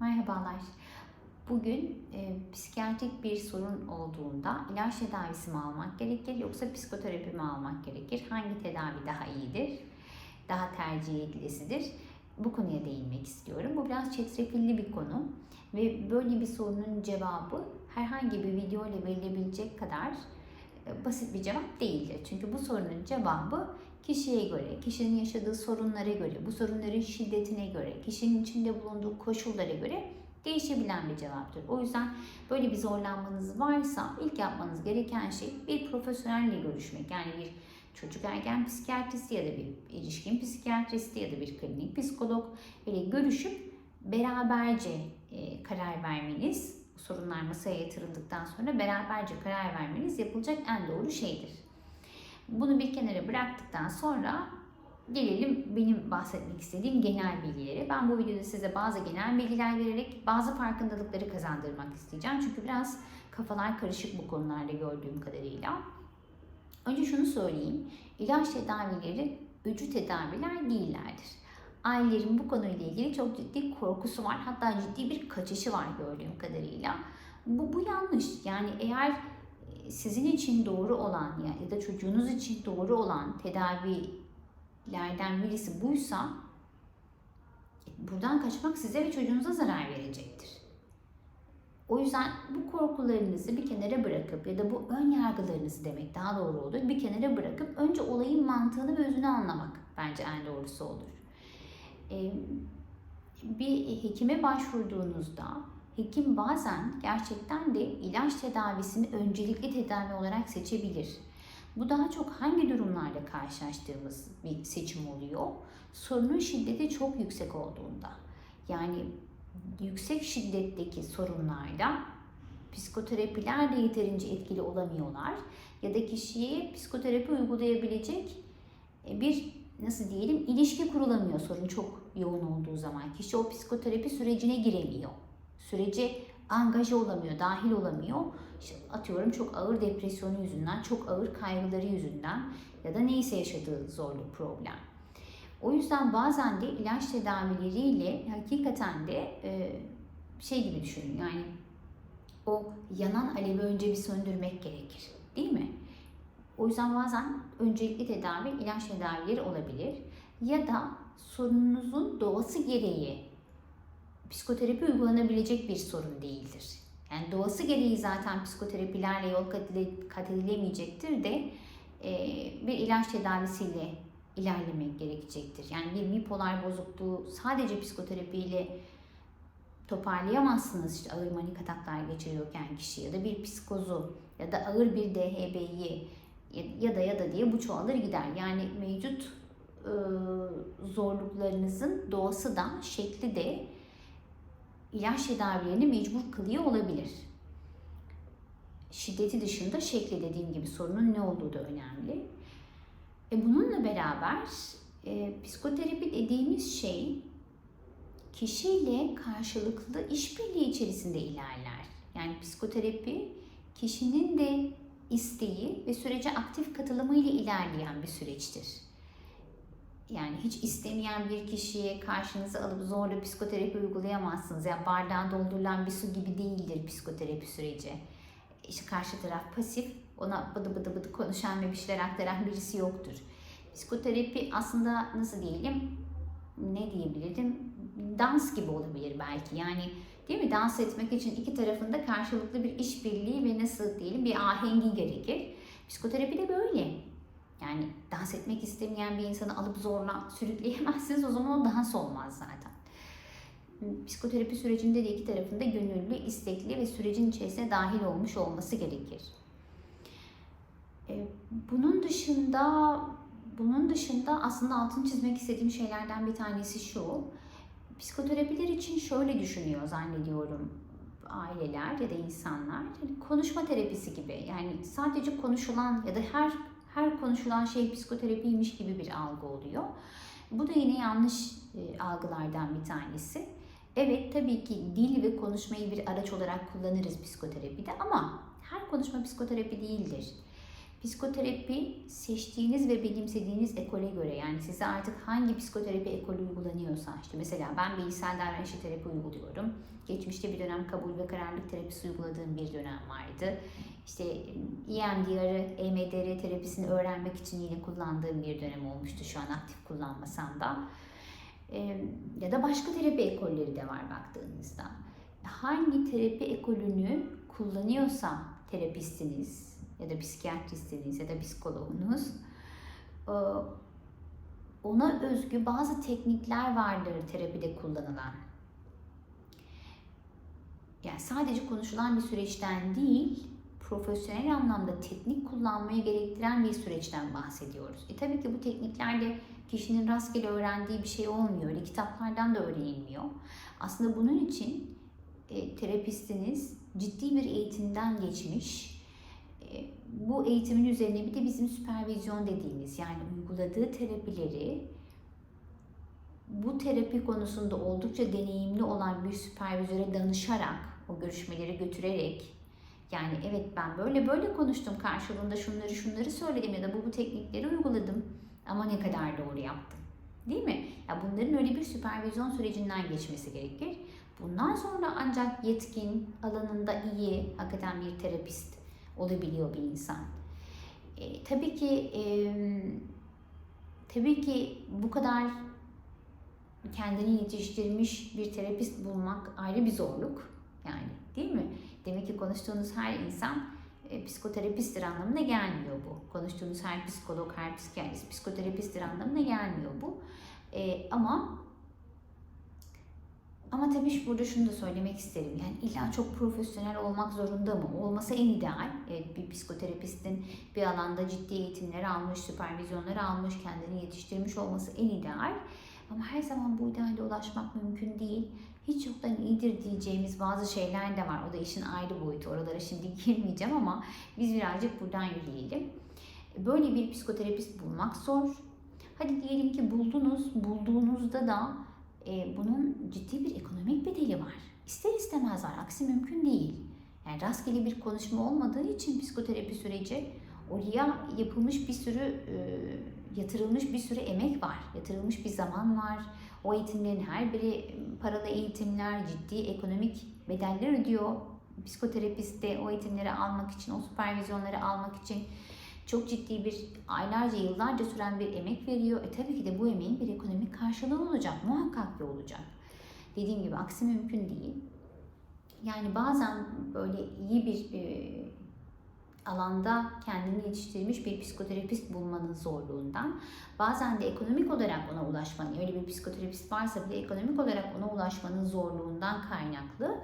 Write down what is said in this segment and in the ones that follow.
Merhabalar. Bugün e, psikiyatrik bir sorun olduğunda ilaç tedavisi mi almak gerekir yoksa psikoterapi mi almak gerekir? Hangi tedavi daha iyidir? Daha tercih edilisidir? Bu konuya değinmek istiyorum. Bu biraz çetrefilli bir konu ve böyle bir sorunun cevabı herhangi bir video ile verilebilecek kadar e, basit bir cevap değildir. Çünkü bu sorunun cevabı kişiye göre, kişinin yaşadığı sorunlara göre, bu sorunların şiddetine göre, kişinin içinde bulunduğu koşullara göre değişebilen bir cevaptır. O yüzden böyle bir zorlanmanız varsa ilk yapmanız gereken şey bir profesyonelle görüşmek. Yani bir çocuk ergen psikiyatristi ya da bir ilişkin psikiyatristi ya da bir klinik psikolog ile görüşüp beraberce e, karar vermeniz, sorunlar masaya yatırıldıktan sonra beraberce karar vermeniz yapılacak en doğru şeydir. Bunu bir kenara bıraktıktan sonra gelelim benim bahsetmek istediğim genel bilgilere. Ben bu videoda size bazı genel bilgiler vererek bazı farkındalıkları kazandırmak isteyeceğim. Çünkü biraz kafalar karışık bu konularda gördüğüm kadarıyla. Önce şunu söyleyeyim. İlaç tedavileri öcü tedaviler değillerdir. Ailelerin bu konuyla ilgili çok ciddi korkusu var. Hatta ciddi bir kaçışı var gördüğüm kadarıyla. Bu, bu yanlış. Yani eğer sizin için doğru olan ya da çocuğunuz için doğru olan tedavilerden birisi buysa buradan kaçmak size ve çocuğunuza zarar verecektir. O yüzden bu korkularınızı bir kenara bırakıp ya da bu ön yargılarınızı demek daha doğru olur. Bir kenara bırakıp önce olayın mantığını ve özünü anlamak bence en doğrusu olur. Bir hekime başvurduğunuzda hekim bazen gerçekten de ilaç tedavisini öncelikli tedavi olarak seçebilir. Bu daha çok hangi durumlarda karşılaştığımız bir seçim oluyor? Sorunun şiddeti çok yüksek olduğunda. Yani yüksek şiddetteki sorunlarda psikoterapiler de yeterince etkili olamıyorlar ya da kişiye psikoterapi uygulayabilecek bir nasıl diyelim ilişki kurulamıyor sorun çok yoğun olduğu zaman. Kişi o psikoterapi sürecine giremiyor sürece angaje olamıyor, dahil olamıyor. İşte atıyorum çok ağır depresyonu yüzünden, çok ağır kaygıları yüzünden ya da neyse yaşadığı zorluk, problem. O yüzden bazen de ilaç tedavileriyle hakikaten de e, şey gibi düşünün yani o yanan alevi önce bir söndürmek gerekir. Değil mi? O yüzden bazen öncelikli tedavi ilaç tedavileri olabilir. Ya da sorununuzun doğası gereği psikoterapi uygulanabilecek bir sorun değildir. Yani doğası gereği zaten psikoterapilerle yol kat edilemeyecektir de e, bir ilaç tedavisiyle ilerlemek gerekecektir. Yani bir bipolar bozukluğu sadece psikoterapiyle toparlayamazsınız işte ağır manik ataklar geçiriyorken kişi ya da bir psikozu ya da ağır bir DHB'yi ya da ya da diye bu çoğalır gider. Yani mevcut e, zorluklarınızın doğası da şekli de ilaç tedavilerini mecbur kılıyor olabilir. Şiddeti dışında şekli dediğim gibi sorunun ne olduğu da önemli. E bununla beraber e, psikoterapi dediğimiz şey kişiyle karşılıklı işbirliği içerisinde ilerler. Yani psikoterapi kişinin de isteği ve sürece aktif katılımıyla ilerleyen bir süreçtir yani hiç istemeyen bir kişiyi karşınıza alıp zorla psikoterapi uygulayamazsınız. Yani bardağın doldurulan bir su gibi değildir psikoterapi süreci. İşte karşı taraf pasif, ona bıdı bıdı bıdı konuşan ve bir şeyler aktaran birisi yoktur. Psikoterapi aslında nasıl diyelim, ne diyebilirim, dans gibi olabilir belki. Yani değil mi? Dans etmek için iki tarafında karşılıklı bir işbirliği ve nasıl diyelim bir ahengi gerekir. Psikoterapi de böyle. Yani dans etmek istemeyen bir insanı alıp zorla sürükleyemezsiniz. O zaman o dans olmaz zaten. Psikoterapi sürecinde de iki tarafında gönüllü, istekli ve sürecin içerisine dahil olmuş olması gerekir. E, bunun dışında bunun dışında aslında altını çizmek istediğim şeylerden bir tanesi şu. Psikoterapiler için şöyle düşünüyor zannediyorum aileler ya da insanlar. Konuşma terapisi gibi. Yani sadece konuşulan ya da her her konuşulan şey psikoterapiymiş gibi bir algı oluyor. Bu da yine yanlış e, algılardan bir tanesi. Evet tabii ki dil ve konuşmayı bir araç olarak kullanırız psikoterapide ama her konuşma psikoterapi değildir. Psikoterapi seçtiğiniz ve benimsediğiniz ekole göre yani size artık hangi psikoterapi ekolü uygulanıyorsa işte mesela ben bilgisayar davranışı terapi uyguluyorum. Geçmişte bir dönem kabul ve kararlılık terapisi uyguladığım bir dönem vardı. İşte EMDR'ı, EMDR terapisini öğrenmek için yine kullandığım bir dönem olmuştu şu an aktif kullanmasam da. Ya da başka terapi ekolleri de var baktığınızda. Hangi terapi ekolünü kullanıyorsa terapistiniz ya da psikiyatristiniz ya da psikologunuz e, ona özgü bazı teknikler vardır terapide kullanılan. Yani sadece konuşulan bir süreçten değil, profesyonel anlamda teknik kullanmayı gerektiren bir süreçten bahsediyoruz. E tabii ki bu tekniklerde kişinin rastgele öğrendiği bir şey olmuyor. Öyle kitaplardan da öğrenilmiyor. Aslında bunun için e, terapistiniz ciddi bir eğitimden geçmiş. Bu eğitimin üzerine bir de bizim süpervizyon dediğimiz yani uyguladığı terapileri bu terapi konusunda oldukça deneyimli olan bir süpervizöre danışarak, o görüşmeleri götürerek yani evet ben böyle böyle konuştum karşılığında şunları şunları söyledim ya da bu bu teknikleri uyguladım ama ne kadar doğru yaptım. Değil mi? Ya bunların öyle bir süpervizyon sürecinden geçmesi gerekir. Bundan sonra ancak yetkin, alanında iyi, hakikaten bir terapist olabiliyor bir insan. E, tabii ki e, tabii ki bu kadar kendini yetiştirmiş bir terapist bulmak ayrı bir zorluk. Yani değil mi? Demek ki konuştuğunuz her insan e, psikoterapisttir anlamına gelmiyor bu. Konuştuğunuz her psikolog, her psikiyatrist psikoterapisttir anlamına gelmiyor bu. E, ama ama tabii burada şunu da söylemek isterim. Yani illa çok profesyonel olmak zorunda mı? Olmasa en ideal. Evet, bir psikoterapistin bir alanda ciddi eğitimler almış, süpervizyonlar almış, kendini yetiştirmiş olması en ideal. Ama her zaman bu ideale ulaşmak mümkün değil. Hiç yoktan iyidir diyeceğimiz bazı şeyler de var. O da işin ayrı boyutu. Oralara şimdi girmeyeceğim ama biz birazcık buradan yürüyelim. Böyle bir psikoterapist bulmak zor. Hadi diyelim ki buldunuz. Bulduğunuzda da e, bunun ciddi bir ekonomik bedeli var. İster istemez var. Aksi mümkün değil. Yani rastgele bir konuşma olmadığı için psikoterapi süreci oraya yapılmış bir sürü e, yatırılmış bir sürü emek var. Yatırılmış bir zaman var. O eğitimlerin her biri paralı eğitimler, ciddi ekonomik bedeller ödüyor. Psikoterapist de o eğitimleri almak için, o süpervizyonları almak için çok ciddi bir aylarca, yıllarca süren bir emek veriyor. E tabii ki de bu emeğin bir ekonomik karşılığı olacak. Muhakkak ki olacak. Dediğim gibi aksi mümkün değil. Yani bazen böyle iyi bir e, alanda kendini yetiştirmiş bir psikoterapist bulmanın zorluğundan, bazen de ekonomik olarak ona ulaşmanın, öyle bir psikoterapist varsa bile ekonomik olarak ona ulaşmanın zorluğundan kaynaklı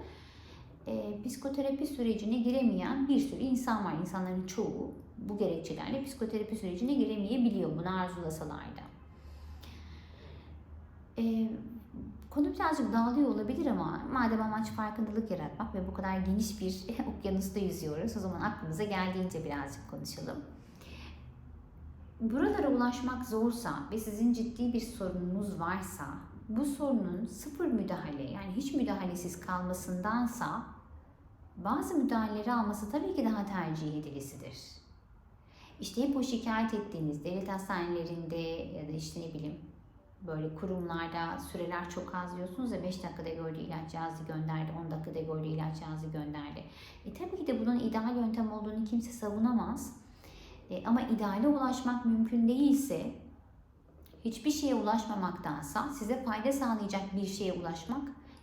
e, psikoterapi sürecine giremeyen bir sürü insan var. İnsanların çoğu bu gerekçelerle psikoterapi sürecine giremeyebiliyor bunu arzulasalar da. Konu birazcık dağılıyor olabilir ama madem amaç farkındalık yaratmak ve bu kadar geniş bir okyanusta yüzüyoruz o zaman aklımıza geldiğince birazcık konuşalım. Buralara ulaşmak zorsa ve sizin ciddi bir sorununuz varsa bu sorunun sıfır müdahale yani hiç müdahalesiz kalmasındansa bazı müdahaleleri alması tabii ki daha tercih edilisidir. İşte hep o şikayet ettiğiniz devlet hastanelerinde ya da işte ne bileyim böyle kurumlarda süreler çok az diyorsunuz ya 5 dakikada gördü ilaç cihazı gönderdi, 10 dakikada gördü ilaç cihazı gönderdi. E tabii ki de bunun ideal yöntem olduğunu kimse savunamaz. E, ama ideale ulaşmak mümkün değilse hiçbir şeye ulaşmamaktansa size fayda sağlayacak bir şeye ulaşmak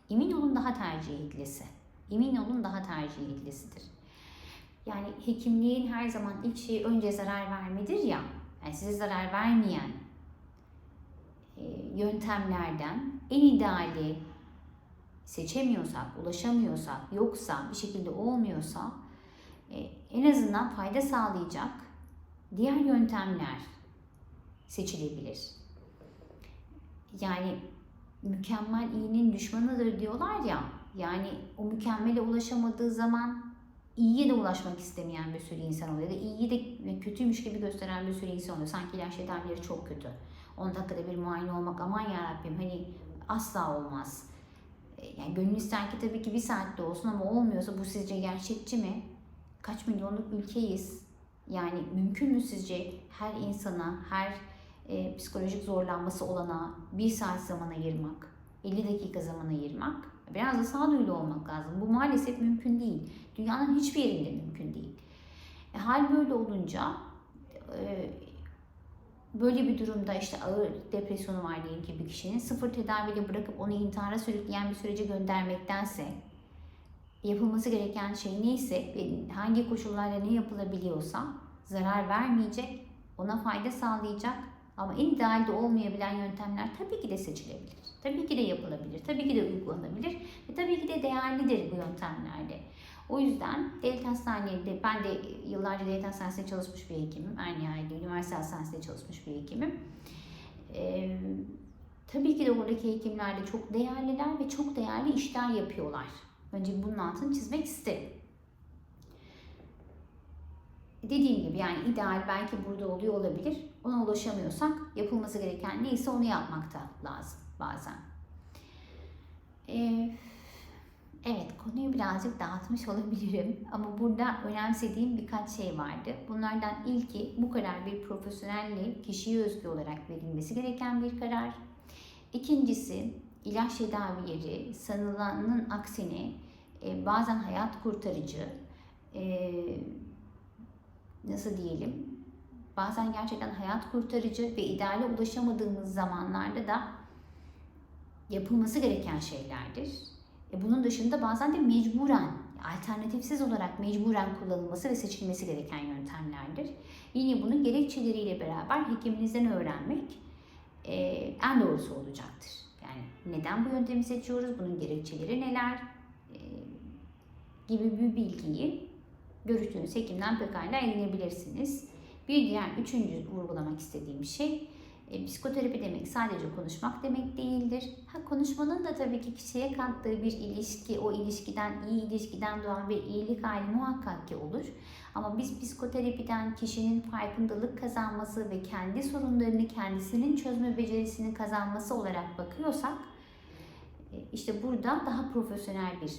emin olun daha tercih edilisi. Emin olun daha tercih edilisidir. Yani hekimliğin her zaman ilk şeyi önce zarar vermedir ya. Yani size zarar vermeyen e, yöntemlerden en ideali seçemiyorsak, ulaşamıyorsak, yoksa, bir şekilde olmuyorsa e, en azından fayda sağlayacak diğer yöntemler seçilebilir. Yani mükemmel iyinin düşmanıdır diyorlar ya. Yani o mükemmele ulaşamadığı zaman iyiye de ulaşmak istemeyen bir sürü insan oluyor. Ya da iyiyi de kötüymüş gibi gösteren bir sürü insan oluyor. Sanki ilaç tedavileri çok kötü. 10 dakikada bir muayene olmak aman yarabbim hani asla olmaz. Yani gönül ister ki tabii ki bir saatte olsun ama olmuyorsa bu sizce gerçekçi mi? Kaç milyonluk ülkeyiz. Yani mümkün mü sizce her insana, her e, psikolojik zorlanması olana bir saat zaman ayırmak, 50 dakika zaman ayırmak? Biraz da sağduyulu olmak lazım. Bu maalesef mümkün değil. Dünyanın hiçbir yerinde mümkün değil. E, hal böyle olunca e, böyle bir durumda işte ağır depresyonu var diyelim ki bir kişinin sıfır tedaviyle bırakıp onu intihara sürükleyen bir sürece göndermektense yapılması gereken şey neyse hangi koşullarla ne yapılabiliyorsa zarar vermeyecek, ona fayda sağlayacak ama en idealde olmayabilen yöntemler tabii ki de seçilebilir. Tabii ki de yapılabilir, tabii ki de uygulanabilir ve tabii ki de değerlidir bu yöntemlerde. O yüzden devlet hastanelerinde, ben de yıllarca devlet hastanesinde çalışmış bir hekimim. Aynı nihayetinde üniversite hastanesinde çalışmış bir hekimim. Ee, tabii ki de oradaki hekimler de çok değerliler ve çok değerli işler yapıyorlar. Önce bunun altını çizmek isterim. Dediğim gibi yani ideal belki burada oluyor olabilir. Ona ulaşamıyorsak yapılması gereken neyse onu yapmak da lazım bazen. Ee, evet konuyu birazcık dağıtmış olabilirim ama burada önemsediğim birkaç şey vardı. Bunlardan ilki bu karar bir profesyonelle kişiye özgü olarak verilmesi gereken bir karar. İkincisi ilaç tedavileri sanılanın aksine e, bazen hayat kurtarıcı, e, nasıl diyelim, bazen gerçekten hayat kurtarıcı ve ideale ulaşamadığımız zamanlarda da yapılması gereken şeylerdir. E, bunun dışında bazen de mecburen, alternatifsiz olarak mecburen kullanılması ve seçilmesi gereken yöntemlerdir. Yine bunun gerekçeleriyle beraber hekiminizden öğrenmek e, en doğrusu olacaktır. Yani neden bu yöntemi seçiyoruz, bunun gerekçeleri neler e, gibi bir bilgiyi görüştüğünüz hekimden pekala edinebilirsiniz. Bir diğer üçüncü vurgulamak istediğim şey e, psikoterapi demek sadece konuşmak demek değildir. Ha, konuşmanın da tabii ki kişiye kattığı bir ilişki, o ilişkiden, iyi ilişkiden doğan bir iyilik hali muhakkak ki olur. Ama biz psikoterapiden kişinin farkındalık kazanması ve kendi sorunlarını kendisinin çözme becerisini kazanması olarak bakıyorsak, e, işte burada daha profesyonel bir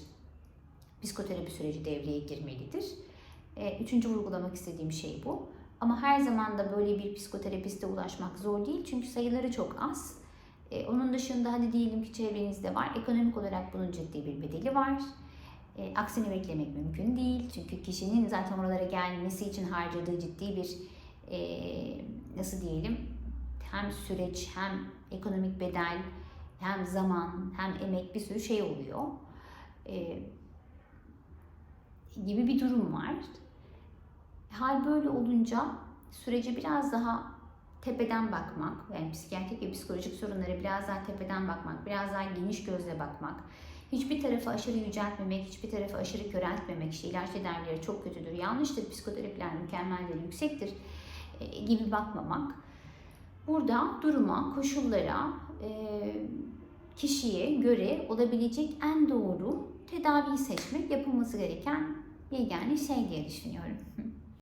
psikoterapi süreci devreye girmelidir. E, Üçüncü vurgulamak istediğim şey bu. Ama her zaman da böyle bir psikoterapiste ulaşmak zor değil çünkü sayıları çok az. Ee, onun dışında hadi diyelim ki çevrenizde var. Ekonomik olarak bunun ciddi bir bedeli var. E, aksini beklemek mümkün değil. Çünkü kişinin zaten oralara gelmesi için harcadığı ciddi bir e, nasıl diyelim hem süreç hem ekonomik bedel hem zaman hem emek bir sürü şey oluyor. E, gibi bir durum var. Hal böyle olunca sürece biraz daha tepeden bakmak, yani psikiyatrik ve psikolojik sorunlara biraz daha tepeden bakmak, biraz daha geniş gözle bakmak, hiçbir tarafı aşırı yüceltmemek, hiçbir tarafı aşırı köreltmemek, işte ilaç tedavileri çok kötüdür, yanlıştır, psikoterapiler mükemmeldir, yüksektir e, gibi bakmamak. Burada duruma, koşullara, e, kişiye göre olabilecek en doğru tedaviyi seçmek yapılması gereken yegane şey diye düşünüyorum.